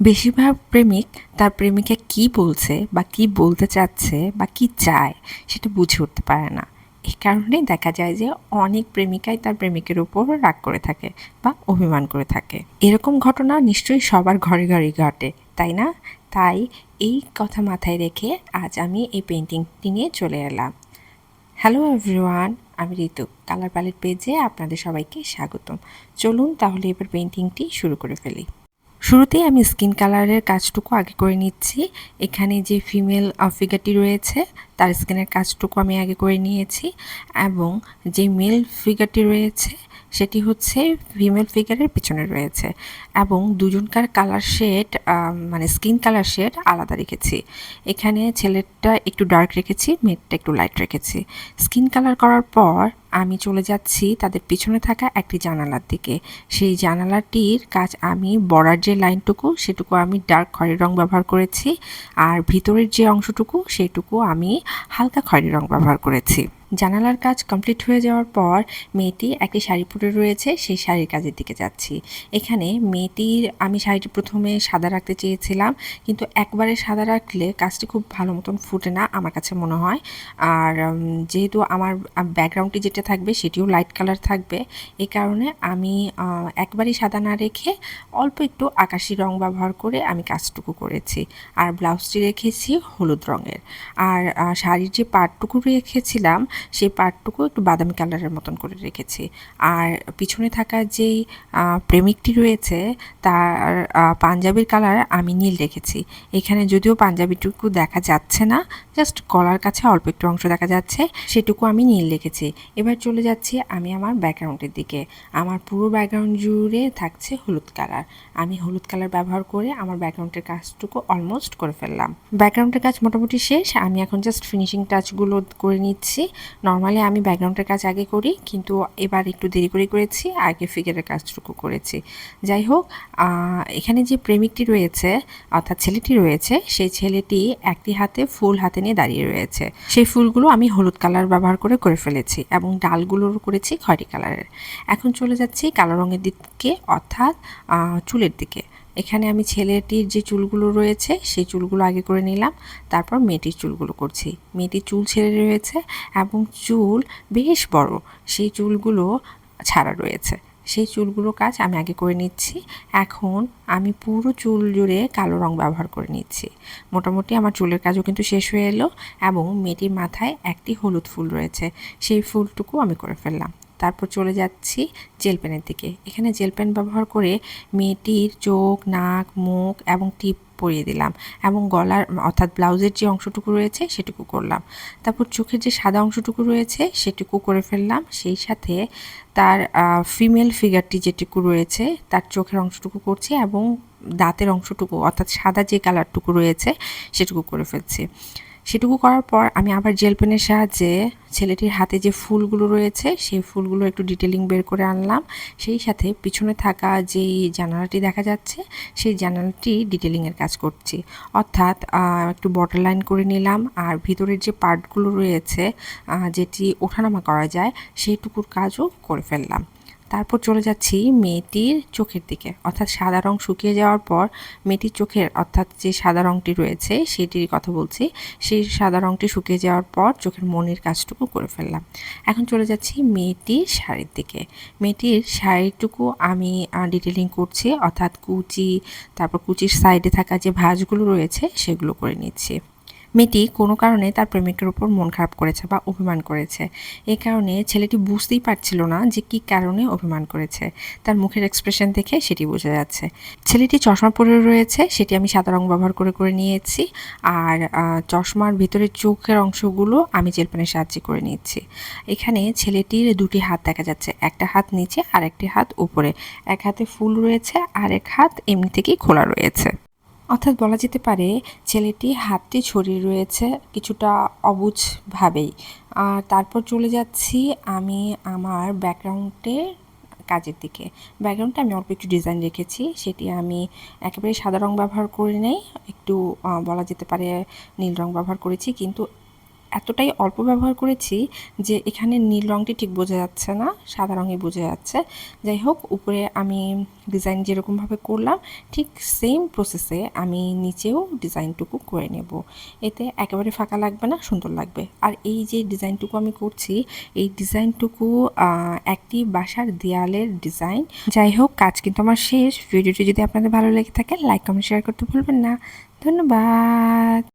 বেশিরভাগ প্রেমিক তার প্রেমিকা কি বলছে বা কি বলতে চাচ্ছে বা কি চায় সেটা বুঝে উঠতে পারে না। এই কারণেই দেখা যায় যে অনেক প্রেমিকাই তার প্রেমিকের উপর রাগ করে থাকে বা অভিমান করে থাকে। এরকম ঘটনা নিশ্চয়ই সবার ঘরে ঘরে ঘটে, তাই না? তাই এই কথা মাথায় রেখে আজ আমি এই পেন্টিংটি নিয়ে চলে এলাম। হ্যালো এভরিওয়ান আমি ঋতু। কালার প্যালেট পেজে আপনাদের সবাইকে স্বাগতম। চলুন তাহলে এবার পেন্টিংটি শুরু করে ফেলি। শুরুতেই আমি স্কিন কালারের কাজটুকু আগে করে নিচ্ছি। এখানে যে ফিমেল ফিগারটি রয়েছে, তার স্কিনের কাজটুকু আমি আগে করে নিয়েছি এবং যে মেল ফিগারটি রয়েছে, সেটি হচ্ছে ফিমেল ফিগারের পিছনে রয়েছে এবং দুজনকার কালার শেড মানে স্কিন কালার শেড আলাদা রেখেছি। এখানে ছেলেটা একটু ডার্ক রেখেছি মেয়েটা একটু লাইট রেখেছি। স্কিন কালার করার পর আমি চলে যাচ্ছি তাদের পিছনে থাকা একটি জানালার দিকে। সেই জানালাটির কাজ আমি বড়ার যে লাইনটুকু, সেটুকু আমি ডার্ক খয়েরি রং ব্যবহার করেছি। আর ভিতরের যে অংশটুকু, সেটুকু আমি হালকা খয়েরি রং ব্যবহার করেছি। জানালার কাজ কমপ্লিট হয়ে যাওয়ার পর মেয়েটি একটি শাড়ি পরে রয়েছে, সেই শাড়ির কাজের দিকে যাচ্ছি। এখানে মেয়েটির আমি শাড়িটি প্রথমে সাদা রাখতে চেয়েছিলাম, কিন্তু একবারে সাদা রাখলে কাজটি খুব ভালো মতন ফুটে না আমার কাছে মনে হয়। আর যেহেতু আমার ব্যাকগ্রাউন্ডটি যেটা থাকবে সেটিও লাইট কালার থাকবে এই কারণে আমি একবারই সাদা না রেখে অল্প একটু আকাশি রং ব্যবহার করে আমি কাজটুকু করেছি। আর ব্লাউজটি রেখেছি হলুদ রঙের। আর শাড়ির যে পাটটুকু রেখেছিলাম সেই পার্টটুকু একটু বাদামি কালারের মতন করে রেখেছি। আর পিছনে থাকা যেই প্রেমিকটি রয়েছে, তার পাঞ্জাবির কালার আমি নীল রেখেছি। এখানে যদিও পাঞ্জাবিটুকু দেখা যাচ্ছে না, জাস্ট গলার কাছে অল্প একটু অংশ দেখা যাচ্ছে, সেটুকু আমি নীল রেখেছি। এবার চলে যাচ্ছি আমি আমার ব্যাকগ্রাউন্ডের দিকে। আমার পুরো ব্যাকগ্রাউন্ড জুড়ে থাকছে হলুদ কালার। আমি হলুদ কালার ব্যবহার করে আমার ব্যাকগ্রাউন্ডের কাজটুকু অলমোস্ট করে ফেললাম। ব্যাকগ্রাউন্ডের কাজ মোটামুটি শেষ, আমি এখন জাস্ট ফিনিশিং টাচগুলো করে নিচ্ছি। নর্মালি আমি ব্যাকগ্রাউন্ডের কাজ আগে করি, কিন্তু এবার একটু দেরি করে করেছি, আগে ফিগারের কাজটুকু করেছি। যাই হোক এখানে যে প্রেমিকটি রয়েছে, অর্থাৎ ছেলেটি রয়েছে, সেই ছেলেটি একটি হাতে ফুল হাতে নিয়ে দাঁড়িয়ে রয়েছে। সেই ফুলগুলো আমি হলুদ কালার ব্যবহার করে করে ফেলেছি এবং ডালগুলোর করেছি খয়রি কালারের এখন চলে যাচ্ছি কালো রঙের দিকে, অর্থাৎ চুলের দিকে। এখানে আমি ছেলেটির যে চুলগুলো রয়েছে, সেই চুলগুলো আগে করে নিলাম, তারপর মেয়েটির চুলগুলো করছি। মেয়েটির চুল ছেড়ে রয়েছে এবং চুল বেশ বড়, সেই চুলগুলো ছাড়া রয়েছে। সেই চুলগুলো কাজ আমি আগে করে নিচ্ছি, এখন আমি পুরো চুল জুড়ে কালো রং ব্যবহার করে নিচ্ছি। মোটামুটি আমার চুলের কাজও কিন্তু শেষ হয়ে এলো এবং মেয়েটির মাথায় একটি হলুদ ফুল রয়েছে, সেই ফুলটুকু আমি করে ফেললাম। তারপর চলে যাচ্ছি জেল পেনের দিকে। এখানে জেল পেন ব্যবহার করে মেয়েটির চোখ, নাক, মুখ এবং টিপ পরিয়ে দিলাম এবং গলার, অর্থাৎ ব্লাউজের যে অংশটুকু রয়েছে সেটুকু করলাম। তারপর চোখের যে সাদা অংশটুকু রয়েছে সেটুকু করে ফেললাম। সেই সাথে তার ফিমেল ফিগারটি যেটুকু রয়েছে তার চোখের অংশটুকু করছি এবং দাঁতের অংশটুকু, অর্থাৎ সাদা যে কালারটুকু রয়েছে সেটুকু করে ফেলছি। সেটুকু করার পর আমি আবার জেল পেনের সাহায্যে ছেলেটির হাতে যে ফুলগুলো রয়েছে, সেই ফুলগুলো একটু ডিটেলিং বের করে আনলাম। সেই সাথে পিছনে থাকা যেই জানালাটি দেখা যাচ্ছে, সেই জানালাটি ডিটেলিংয়ের কাজ করছি। অর্থাৎ একটু বর্ডার লাইন করে নিলাম আর ভিতরের যে পার্টগুলো রয়েছে যেটি ওঠানামা করা যায়, সেইটুকুর কাজও করে ফেললাম। তারপর চলে যাচ্ছি মেয়েটির চোখের দিকে। অর্থাৎ সাদা রং শুকিয়ে যাওয়ার পর মেয়েটির চোখের, অর্থাৎ যে সাদা রংটি রয়েছে সেটির কথা বলছি, সেই সাদা রংটি শুকিয়ে যাওয়ার পর চোখের মনির কাজটুকু করে ফেললাম। এখন চলে যাচ্ছি মেয়েটির শাড়ির দিকে। মেয়েটির শাড়িটুকু আমি ডিটেলিং করছি, অর্থাৎ কুচি, তারপর কুচির সাইডে থাকা যে ভাঁজগুলো রয়েছে সেগুলো করে নিচ্ছি। মেয়েটি কোনো কারণে তার প্রেমিকের উপর মন খারাপ করেছে বা অভিমান করেছে। এই কারণে ছেলেটি বুঝতেই পারছিল না যে কি কারণে অভিমান করেছে। তার মুখের এক্সপ্রেশন দেখে সেটি বোঝা যাচ্ছে। ছেলেটি চশমা পরে রয়েছে, সেটি আমি সাদা রং ব্যবহার করে করে নিয়েছি আর চশমার ভিতরে চোখের অংশগুলো আমি জেলপেনের সাহায্যে করে নিচ্ছি এখানে ছেলেটির দুটি হাত দেখা যাচ্ছে, একটা হাত নিচে আর একটি হাত উপরে। এক হাতে ফুল রয়েছে আর এক হাত এমনি থেকেই খোলা রয়েছে। অর্থাৎ বলা যেতে পারে ছেলেটি হাতটি ছড়িয়ে রয়েছে কিছুটা অবুঝভাবেই আর তারপর চলে যাচ্ছি আমি আমার ব্যাকগ্রাউন্ডে কাজের দিকে। ব্যাকগ্রাউন্ডটা আমি অল্প একটু ডিজাইন রেখেছি, সেটি আমি একেবারে সাদা রং ব্যবহার করে নেই, একটু বলা যেতে পারে নীল রং ব্যবহার করেছি, কিন্তু এতটাই অল্প ব্যবহার করেছি যে এখানে নীল রঙটি ঠিক বোঝা যাচ্ছে না, সাদা রঙই বোঝা যাচ্ছে। যাই হোক, উপরে আমি ডিজাইন যেরকমভাবে করলাম, ঠিক সেম প্রসেসে আমি নিচেও ডিজাইনটুকু করে নেব। এতে একেবারে ফাঁকা লাগবে না, সুন্দর লাগবে। আর এই যে ডিজাইনটুকু আমি করছি, এই ডিজাইনটুকু একটি বাসার দেয়ালের ডিজাইন। যাই হোক, কাজ কিন্তু আমার শেষ। ভিডিওটি যদি আপনাদের ভালো লেগে থাকে, লাইক, কমেন্ট, শেয়ার করতে ভুলবেন না। ধন্যবাদ।